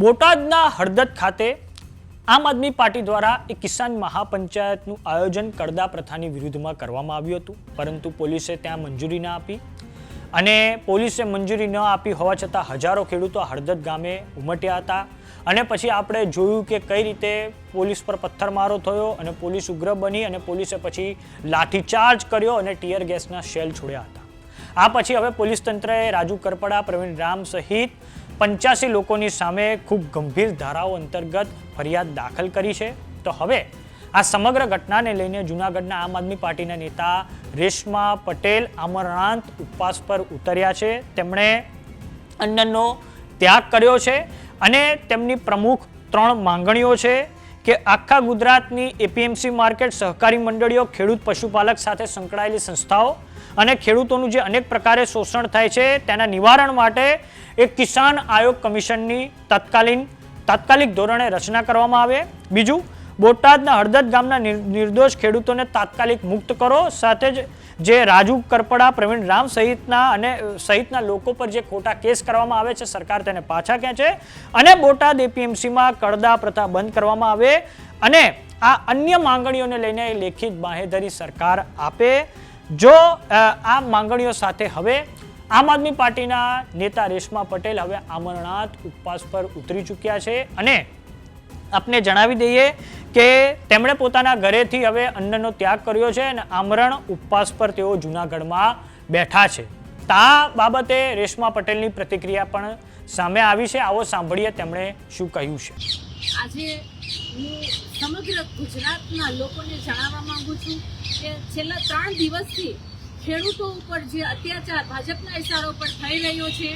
બોટાદના હળદત ખાતે આમ આદમી પાર્ટી દ્વારા એક કિસાન મહાપંચાયતનું આયોજન કરદા પ્રથાની વિરુદ્ધમાં કરવામાં આવ્યું હતું. પરંતુ પોલીસે ત્યાં મંજૂરી ના આપી અને પોલીસે મંજૂરી ન આપી હોવા છતાં હજારો ખેડૂતો હળદત ગામે ઉમટ્યા હતા. અને પછી આપણે જોયું કે કઈ રીતે પોલીસ પર પથ્થરમારો થયો અને પોલીસ ઉગ્ર બની અને પોલીસે પછી લાઠીચાર્જ કર્યો અને ટીયર ગેસના શેલ છોડ્યા હતા. આ પછી હવે પોલીસ તંત્રએ રાજુ કરપડા, પ્રવીણ રામ સહિત પંચ્યાસી લોકોની સામે ખૂબ ગંભીર ધારાઓ અંતર્ગત ફરિયાદ દાખલ કરી છે. તો હવે આ સમગ્ર ઘટનાને લઈને જૂનાગઢના આમ આદમી પાર્ટીના નેતા રેશમા પટેલ અમરનાથ ઉપવાસ પર ઉતર્યા છે. તેમણે અન્નનો ત્યાગ કર્યો છે અને તેમની પ્રમુખ ત્રણ માંગણીઓ છે કે આખા ગુજરાતની એપીએમસી માર્કેટ સહકારી મંડળીઓ ખેડૂત પશુપાલક સાથે સંકળાયેલી સંસ્થાઓ અને ખેડૂતોનું જે અનેક પ્રકારે શોષણ થાય છે, તેના નિવારણ માટે એક કિસાન આયોગ કમિશનની તત્કાલીન, તાત્કાલિક ધોરણે રચના કરવામાં આવે. બીજું, બોટાદના હળદદ ગામના નિર- નિર્દોષ ખેડૂતોને તાત્કાલિક મુક્ત કરો. સાથે જ જે રાજુ કરપડા, પ્રવીણ રામ સહિતના અને સહિતના લોકો પર જે ખોટા કેસ કરવામાં આવે છે, સરકાર તેને પાછા ખેંચે અને બોટાદ એપીએમસીમાં કડદા પ્રથા બંધ કરવામાં આવે. અને આ અન્ય માંગણીઓને લઈને લેખિત બાહેધરી સરકાર આપે. જો આ માંગણીઓ સાથે હવે આમ આદમી પાર્ટીના નેતા રેશમા પટેલ હવે અમરનાથ ઉપવાસ પર ઉતરી ચૂક્યા છે અને આપને જણાવી દઈએ કે તેમણે પોતાના ઘરેથી હવે અન્નનો ત્યાગ કર્યો છે અને આમરણ ઉપવાસ પર તેઓ જૂનાગઢમાં બેઠા છે. તા બાબતે રેશમા પટેલની પ્રતિક્રિયા પણ સામે આવી છે. આવો સાંભળીએ તેમણે શું કહ્યું છે. આજે હું સમગ્ર ગુજરાતના લોકોને જણાવવા માંગુ છું કે છેલ્લા ત્રણ દિવસથી ખેડૂતો ઉપર જે અત્યાચાર ભાજપના ઇશારો પર થઈ રહ્યો છે,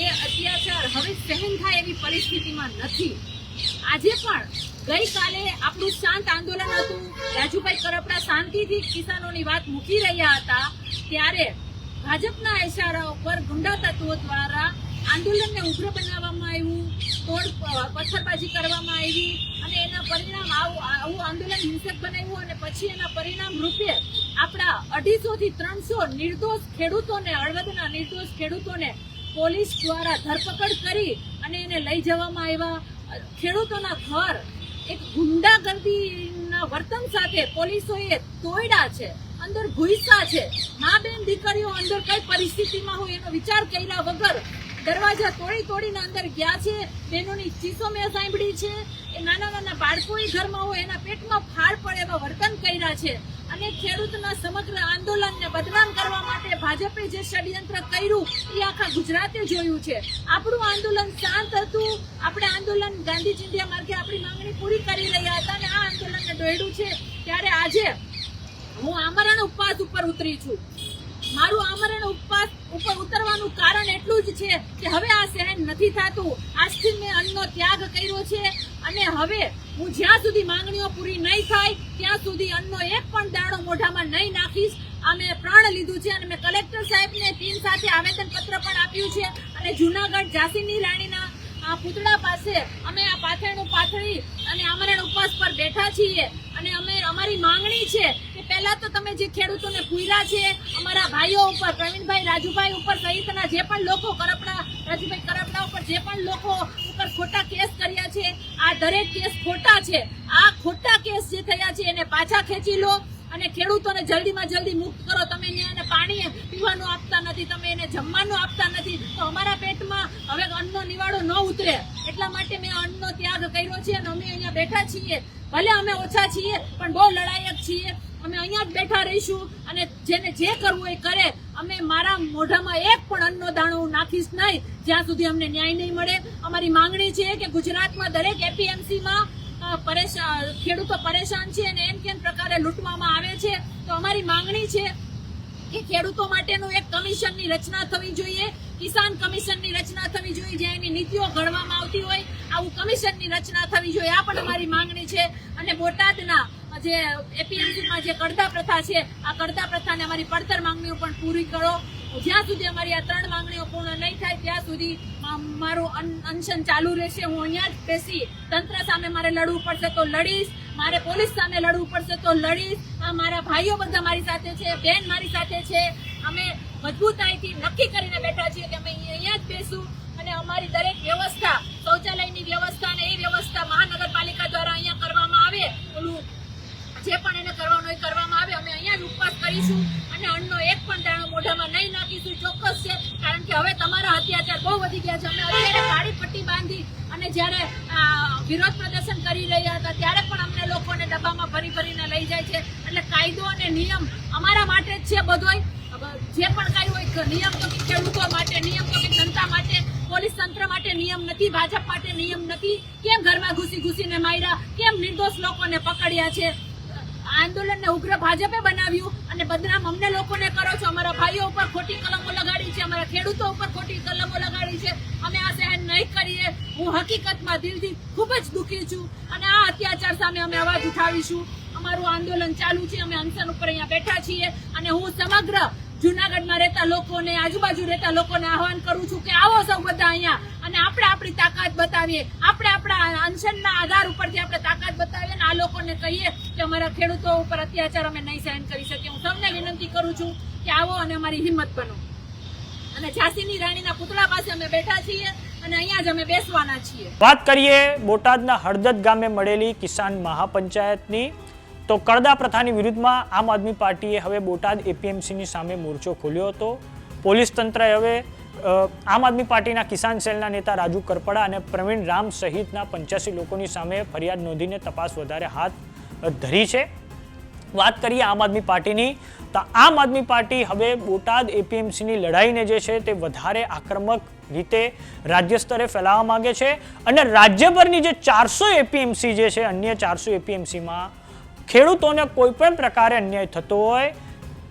એ અત્યાચાર હવે સહન થાય એવી પરિસ્થિતિમાં નથી. આજે પણ ગઈકાલે આપણું શાંત આંદોલન હતું. રાજુભાઈ કરપડા શાંતિથી કિસાનોની વાત મૂકી રહ્યા હતા. ત્યારે ભાજપના ઇશારા ઉપર ગુંડા તત્વો દ્વારા આંદોલનને ઉગ્ર બનાવવામાં આવ્યું, તોડ પથ્થરબાજી કરવામાં આવી. પરિણામ આવું આંદોલન હિંસક બનાવ્યું અને પછી એના પરિણામ રૂપે આપણા અઢીસો થી ત્રણસો નિર્દોષ ખેડૂતોને હળવદના નિર્દોષ ખેડૂતોને પોલીસ દ્વારા ધરપકડ કરી અને એને લઈ જવામાં આવ્યા. ખેડૂતોના ઘર એક ગુંડાગર્દીના વર્તન સાથે પોલીસોએ તોડ્યા છે, અંદર ભૂસા છે. મા બેન દીકરીઓ અંદર કઈ પરિસ્થિતિમાં હોય એનો વિચાર કર્યા વગર દરવાજા તોડી તોડીને અંદર ગયા છે. બહેનોની ચીસો મેં સાંભળી છે. એ નાના નાના બાળકો ઘરમાં હોય એના પેટમાં ફાળ પડે એવા વર્તન કર્યા છે. અને ખેડૂતના સમગ્ર આંદોલનને બદનામ કરવા માટે ભાજપે જે ષડયંત્ર કર્યું, એ આખા ગુજરાતે જોયું છે. આપણું આંદોલન શાંત હતું. આપણે આંદોલન ગાંધી ચિંધ્યા માર્ગે આપણી માંગણી પૂરી કરી રહ્યા હતા અને આ આંદોલનને દોડ્યું છે. ત્યારે આજે હું આમરણ ઉપવાસ ઉપર ઉતરી છું. મારું આમરણ ઉપવાસ ઉપર ઉતરવાનું કારણ એટલું જ છે કે હવે આ સહન નથી થતું. આજથી મેં અન્નનો ત્યાગ કર્યો છે અને હવે હું જ્યાં સુધી માંગણીઓ પૂરી નહીં થાય, ત્યાં સુધી અન્નનો એક પણ દાણો મોઢામાં નહીં નાખીશ. આ મેં પ્રણ લીધું છે અને મેં કલેક્ટર સાહેબને ટીમ સાથે આવેદન પત્ર પણ આપ્યું છે અને જુનાગઢ ઝાંસીની રાણીના આ પૂતળા પાસે અમે આ પાથરણું પાથરી અને આમરણ ઉપવાસ પર બેઠા છીએ. અને અમે, અમારી માંગણી છે કે પહેલા તો તમે જે ખેડૂતોને પૂર્યા છે, અમારા ભાઈઓ ઉપર, પ્રવીણભાઈ રાજુભાઈ ઉપર સહિતના જે પણ લોકો કરપડા, રાજુભાઈ કરપડા ઉપર જે પણ લોકો ઉપર ખોટા કેસ કર્યા છે, આ દરેક કેસ ખોટા છે. આ ખોટા કેસ જે થયા છે એને પાછા ખેંચી લો. અને ખેડૂતોને જલ્દીમાં જલ્દી મુક્ત કરો. તમે એને પાણી પીવાનું આપતા નથી, તમે એને જમવાનું આપતા નથી. તો અમારા પેટમાં હવે અન્નનો નિવાડો ન ઉતરે. એટલા માટે મેં અન્નનો ત્યાગ કર્યો છે અને અમે અહીંયા બેઠા છીએ. ભલે અમે ઓછા છીએ, પણ બહુ લડાયક છીએ. અમે અહીંયા જ બેઠા રહીશું અને જેને જે કરવું એ કરે. અમે મારા મોઢામાં એક પણ અન્નનો દાણો હું નાખીશ નહીં. જ્યાં સુધી અમને ન્યાય નહીં મળે. અમારી માંગણી છે કે ગુજરાતમાં દરેક એપીએમસીમાં પરેશાન, ખેડૂતો પરેશાન છે અને એમ કેમ પ્રકારે લૂંટવામાં આવે છે? તો અમારી માંગણી છે કે ખેડૂતો માટેનું એક કમિશનની રચના થવી જોઈએ, કિસાન કમિશનની રચના થવી જોઈએ, જ્યાં એની નીતિઓ ઘડવામાં આવતી હોય, આવું કમિશનની રચના થવી જોઈએ. આ પણ અમારી માંગણી છે અને બોટાદના જે એપીએમસીમાં જે કડતા પ્રથા છે, આ કડતા પ્રથાને અમારી પડતર માંગણીઓ પણ પૂરી કરો. જ્યાં સુધી અમારી આ ત્રણ માંગણીઓ પૂર્ણ નહીં થાય, ત્યાં સુધી મારું અન- અનશન ચાલુ રહેશે. હું અહીંયા જ બેસી તંત્ર સામે મારે લડવું પડશે તો લડીશ, મારે પોલીસ સામે લડવું પડશે તો લડીશ. આ મારા ભાઈઓ બધા મારી સાથે છે, બેન મારી સાથે છે. અમે મજબૂતાઈથી નક્કી કરીને બેઠા છીએ કે અમે અહીંયા જ બેસું અને અમારી દરેક વ્યવસ્થા શૌચાલયની જ્યારે વિરોધ પ્રદર્શન કરી રહ્યા હતા, ત્યારે પણ અમને લોકોને ડબ્બામાં ભરી ભરીને લઈ જાય છે. એટલે કાયદો અને નિયમ અમારા માટે જ છે બધોય. જે પણ કાંઈ હોય નિયમ તો ખેડૂતો માટે, નિયમ તો જનતા માટે, પોલીસ તંત્ર માટે નિયમ નથી, ભાજપ માટે નિયમ નથી. કેમ ઘરમાં ઘૂસી ઘૂસીને માર્યા? કેમ નિર્દોષ લોકોને પકડ્યા છે? આંદોલનને ઉગ્ર ભાજપે બનાવ્યું અને બદનામ અમને લોકોને કરો છો. અમારા ભાઈઓ ઉપર ખોટી કલમો લગાડી છે, અમારા ખેડૂતો ઉપર ખોટી કલમો લગાડી છે અમે આ સહન નહીં કરીએ હું હકીકતમાં દિલથી ખૂબ જ દુઃખી છું અને આ અત્યાચાર સામે અમે અવાજ ઉઠાવીશું. અમારું આંદોલન ચાલુ છે, અમે અનશન ઉપર અહીંયા બેઠા છીએ અને હું સમગ્ર જુનાગઢમાં રહેતા લોકોને, આજુબાજુ રહેતા લોકોને આહવાન કરું છું કે આવો સૌ બધા અહીંયા અને આપણે આપણી તાકાત બતાવીએ. આપણે આપણા અનશનના આધાર ઉપરથી આપણે તાકાત બતાવીએ અને આ લોકોને કહીએ કે અમારા ખેડૂતો ઉપર અત્યાચાર અમે નહીં સહન કરી શકીએ. હું સૌને વિનંતી કરું છું કે આવો અને અમારી હિંમત બનો. અને ઝાંસીની રાણીના પુતળા પાસે અમે બેઠા છીએ. અને અહીંયા વાત કરીએ બોટાદના હળદદ ગામે મળેલી કિસાન મહાપંચાયતની, તો કરદા પ્રથાની વિરુદ્ધમાં આમ આદમી પાર્ટીએ હવે બોટાદ એપીએમસીની સામે મોરચો ખોલ્યો હતો. પોલીસ તંત્રએ હવે આમ આદમી પાર્ટીના કિસાન સેલના નેતા રાજુ કરપડા અને પ્રવીણ રામ સહિતના પંચ્યાસી લોકોની સામે ફરિયાદ નોંધીને તપાસ વધારે હાથ ધરી છે. વાત કરીએ આમ આદમી પાર્ટીની, તો આમ આદમી પાર્ટી હવે બોટાદ એપીએમસીની લડાઈને જે છે તે વધારે આક્રમક રીતે રાજ્ય સ્તરે ફેલાવવા માગે છે અને રાજ્યભરની જે ચારસો એપીએમસી જે છે, અન્ય ચારસો એપીએમસીમાં ખેડૂતોને કોઈ પણ પ્રકારે અન્યાય થતો હોય,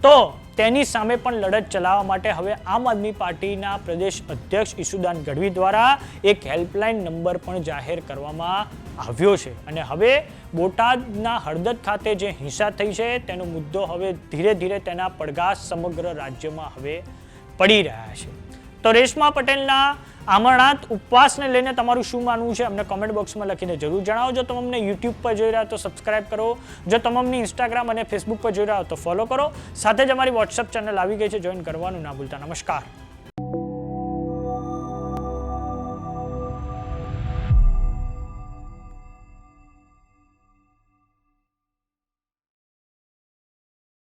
તો તેની સામે પણ લડત ચલાવવા માટે હવે આમ આદમી પાર્ટીના પ્રદેશ અધ્યક્ષ ઈસુદાન ગઢવી દ્વારા એક હેલ્પલાઇન નંબર પણ જાહેર કરવામાં આવ્યો છે. અને હવે બોટાદના હળદદ ખાતે જે હિંસા થઈ છે, તેનો મુદ્દો હવે ધીરે ધીરે તેના પડઘા સમગ્ર રાજ્યમાં હવે પડી રહ્યા છે. તો રેશમા પટેલના આમરણાંત ઉપવાસને લઈને તમારું શું માનવું છે, અમને કોમેન્ટ બોક્સમાં લખીને જરૂર જણાવો જો તમે અમને યુટ્યુબ પર જોઈ રહ્યા તો સબસ્ક્રાઇબ કરો. જો તમે અમને ઇન્સ્ટાગ્રામ અને ફેસબુક પર જોઈ રહ્યા તો ફોલો કરો. સાથે જ અમારી વોટ્સઅપ ચેનલ આવી ગઈ છે જોઈન કરવાનું ના ભૂલતા. નમસ્કાર.